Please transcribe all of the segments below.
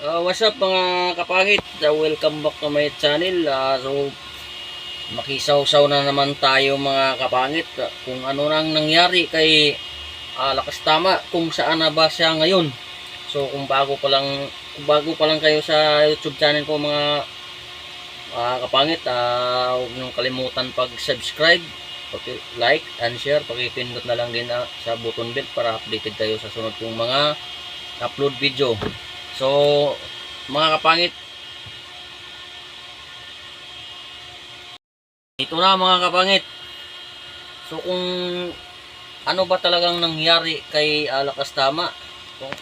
Uh, what's up mga kapangit? Uh, welcome back to my channel. Uh, so, makisaw-saw na naman tayo mga kapangit. Uh, kung ano nang nangyari kay uh, Lakas Tama, kung saan na ba siya ngayon. So, kung bago pa lang, kung bago pa lang kayo sa YouTube channel ko mga uh, kapangit, uh, huwag niyong kalimutan pag-subscribe, pag-like and share, pakipindot na lang din uh, sa button bell para updated kayo sa sunod kong mga upload video. So, mga kapangit, ito na mga kapangit. So, kung ano ba talagang nangyari kay Alakas Tama, kung,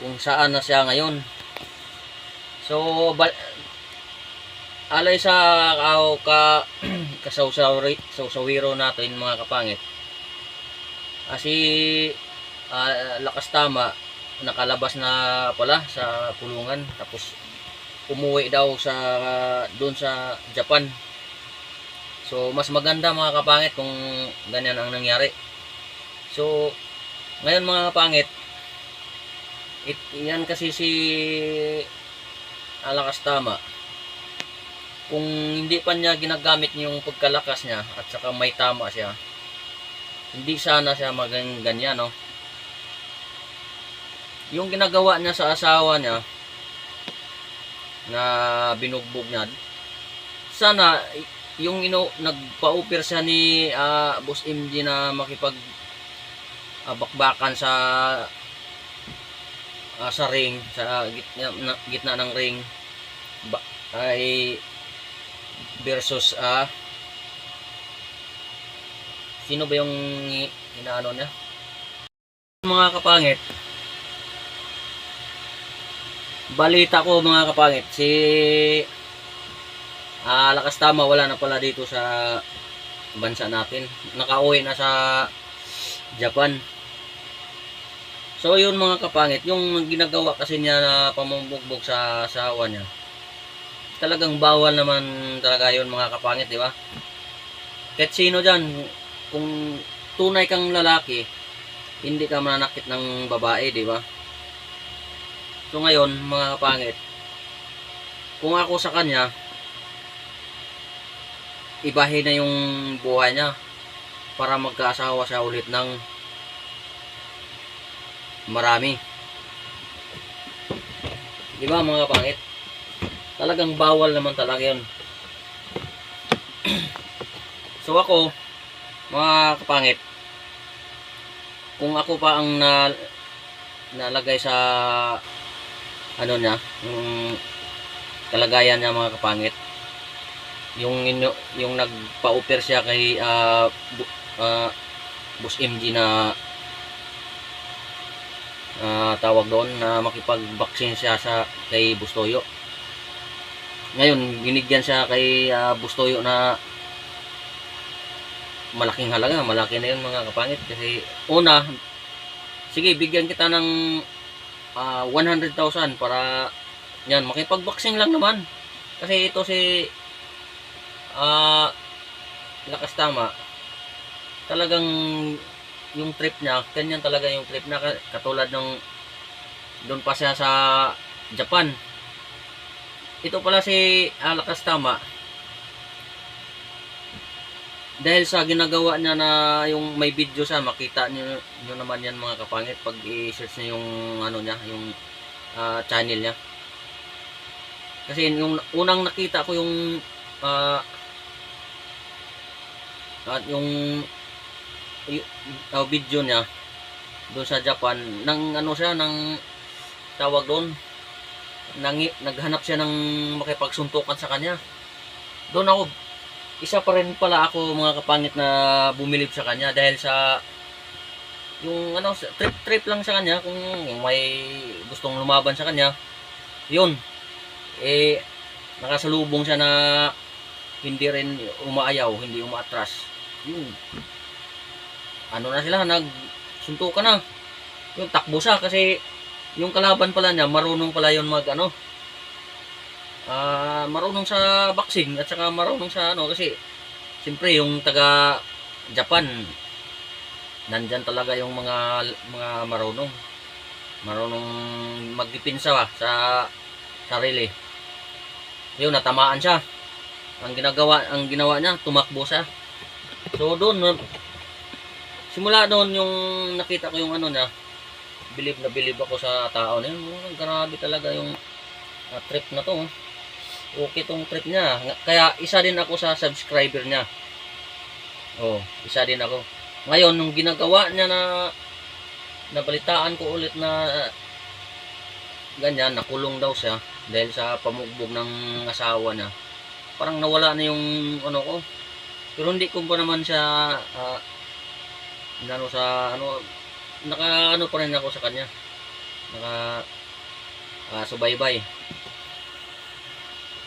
kung saan na siya ngayon. So, ba, alay sa uh, ka, kasawsawiro natin mga kapangit. Kasi uh, Lakas Tama, nakalabas na pala sa kulungan. Tapos umuwi daw sa doon sa Japan. So mas maganda mga kapangit kung ganyan ang nangyari. So ngayon mga kapangit it, yan kasi si Alakas Tama. Kung hindi pa niya ginagamit yung pagkalakas niya at saka may tama siya hindi sana siya maging ganyan no yung ginagawa niya sa asawa niya na binugbog niya sana yung ino nagpa-offer siya ni ah, Boss MG na makipag ah, bakbakan sa ah, sa ring sa gitna, na, gitna ng ring ba, ay versus ah sino ba yung inaano niya? Mga kapangit balita ko mga kapangit si ah, Lakas Tama wala na pala dito sa bansa natin. Nakauwi na sa Japan. So yun mga kapangit yung ginagawa kasi niya na pamumugbog sa asawa niya talagang bawal naman talaga yun mga kapangit di ba? Kahit sino dyan kung tunay kang lalaki hindi ka mananakit ng babae di ba So ngayon, mga kapangit, kung ako sa kanya, ibahin na yung buhay niya para magkaasawa siya ulit ng marami. Di ba mga kapangit? Talagang bawal naman talaga yun. so ako, mga kapangit, kung ako pa ang na, nalagay sa ano niya, yung kalagayan niya mga kapangit. Yung ino, yung nagpa-offer siya kay uh, bu, uh, Boss MG na uh, tawag doon na makipag-vaccine siya sa kay Bustoyo. Ngayon, binigyan siya kay uh, Bustoyo na malaking halaga, malaki na yun mga kapangit kasi una, sige bigyan kita ng ah 100,000 para yan makipag-boxing lang naman. Kasi ito si ah lakas tama. Talagang yung trip niya ganyan talaga yung trip na katulad ng doon pa siya sa Japan. Ito pala si ah, lakas tama dahil sa ginagawa niya na yung may video siya makita niyo, niyo naman yan mga kapangit pag i-search niyo yung ano niya yung ah, channel niya. Kasi yung unang nakita ko yung ah, at yung y- ah, video niya doon sa Japan nang ano siya nang tawag doon nang, naghanap siya ng makipagsuntukan sa kanya. Doon ako isa pa rin pala ako mga kapangit na bumilib sa kanya dahil sa yung ano trip trip lang sa kanya kung may gustong lumaban sa kanya. Yun. Eh nakasalubong siya na hindi rin umaayaw hindi umaatras. Yun. Ano na sila nagsuntukan na. Yung takbo siya kasi yung kalaban pala niya marunong pala yun mag ano ah marunong sa boxing at saka marunong sa ano kasi siyempre yung taga Japan nandyan talaga yung mga mga marunong marunong magdipinsa ba sa sarili. Yun, natamaan siya. Ang ginagawa, ang ginawa niya, tumakbo siya. So doon, simula doon yung nakita ko yung ano niya, bilib na bilib ako sa tao na yun. Grabe talaga yung ah, trip na to. oh. Okay tong trip niya. Kaya isa din ako sa subscriber niya. Oh, isa din ako. Ngayon, nung ginagawa niya na nabalitaan ko ulit na ganyan, nakulong daw siya dahil sa pamugbog ng asawa niya. Parang nawala na yung ano ko. Pero hindi ko pa naman siya inano sa ano naka ano pa rin ako sa kanya. Naka ah, subaybay.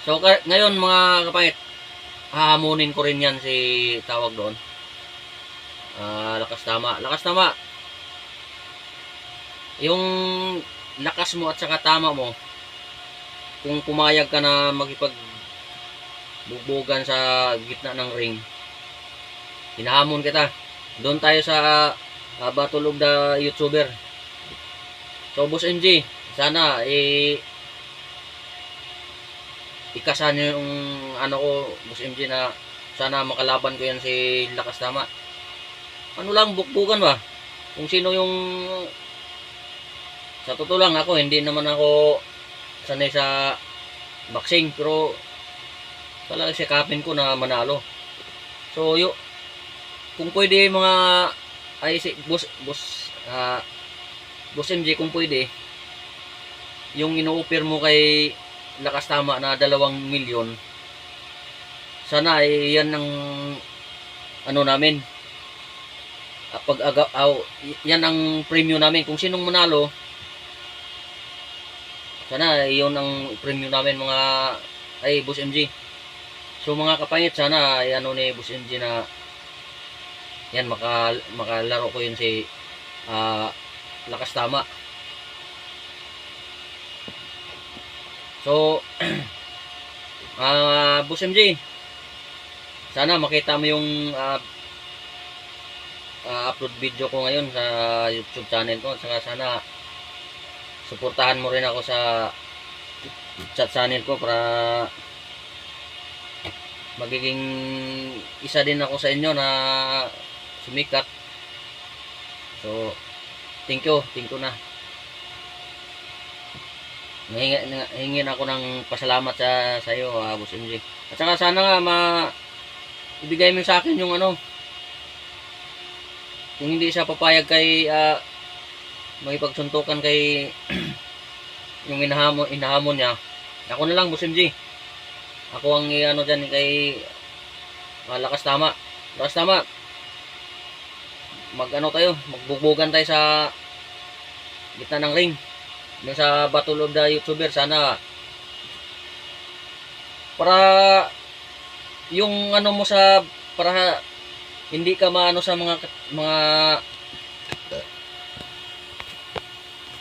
So ngayon mga kapait, hahamunin ko rin yan si tawag doon. Ah, lakas tama. Lakas tama. Yung lakas mo at saka tama mo, kung pumayag ka na magipag bugbogan sa gitna ng ring, hinahamon kita. Doon tayo sa uh, Battle of YouTuber. So, Boss MG, sana eh ikasan nyo yung ano ko, Boss MG na sana makalaban ko yan si Lakas Tama. Ano lang, bukbukan ba? Kung sino yung sa totoo lang ako, hindi naman ako sanay sa boxing, pero talaga sikapin ko na manalo. So, yo, kung pwede mga ay si boss boss ah boss MJ kung pwede yung ino-offer mo kay lakas tama na dalawang milyon sana ay yan ang ano namin Ah, pag aga, aw, yan ang premium namin. Kung sinong manalo sana yun ang premium namin mga ay boss MG so mga kapangit sana ay ano ni boss MG na yan maka makalaro ko yun si ah, lakas tama so ah boss MJ sana makita mo yung ah, ah, upload video ko ngayon sa YouTube channel ko saka sana suportahan mo rin ako sa chat channel ko para magiging isa din ako sa inyo na sumikat. So, thank you, thank you na. Hingin ako ng pasalamat sa sa iyo, ah, Boss MJ. At saka sana nga ma ibigay mo sa akin yung ano kung hindi siya papayag kay ah, may pagsuntukan kay yung inahamon, inahamon niya. Ako na lang, Boss MJ. Ako ang ano dyan kay ah, lakas tama. Lakas tama mag ano tayo, magbugbugan tayo sa gitna ng ring. Yung sa Battle of YouTuber, sana para yung ano mo sa para hindi ka maano sa mga mga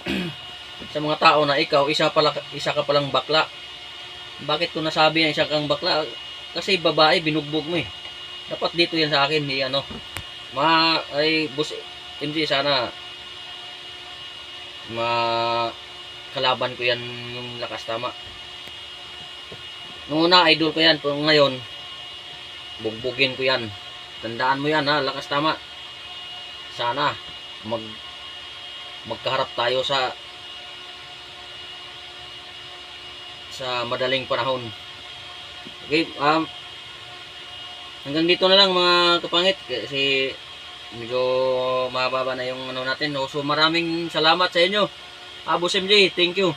sa mga tao na ikaw isa pala isa ka palang bakla. Bakit ko nasabi na isa kang bakla? Kasi babae binugbog mo eh. Dapat dito yan sa akin, ni ano. Ma ay bus MJ sana ma kalaban ko yan yung lakas tama. Nung una idol ko yan, pero ngayon bugbugin ko yan. Tandaan mo yan ha, lakas tama. Sana mag magkaharap tayo sa sa madaling panahon. Okay, um, hanggang dito na lang mga kapangit kasi medyo mababa na yung ano natin. So maraming salamat sa inyo. Abos MJ, thank you.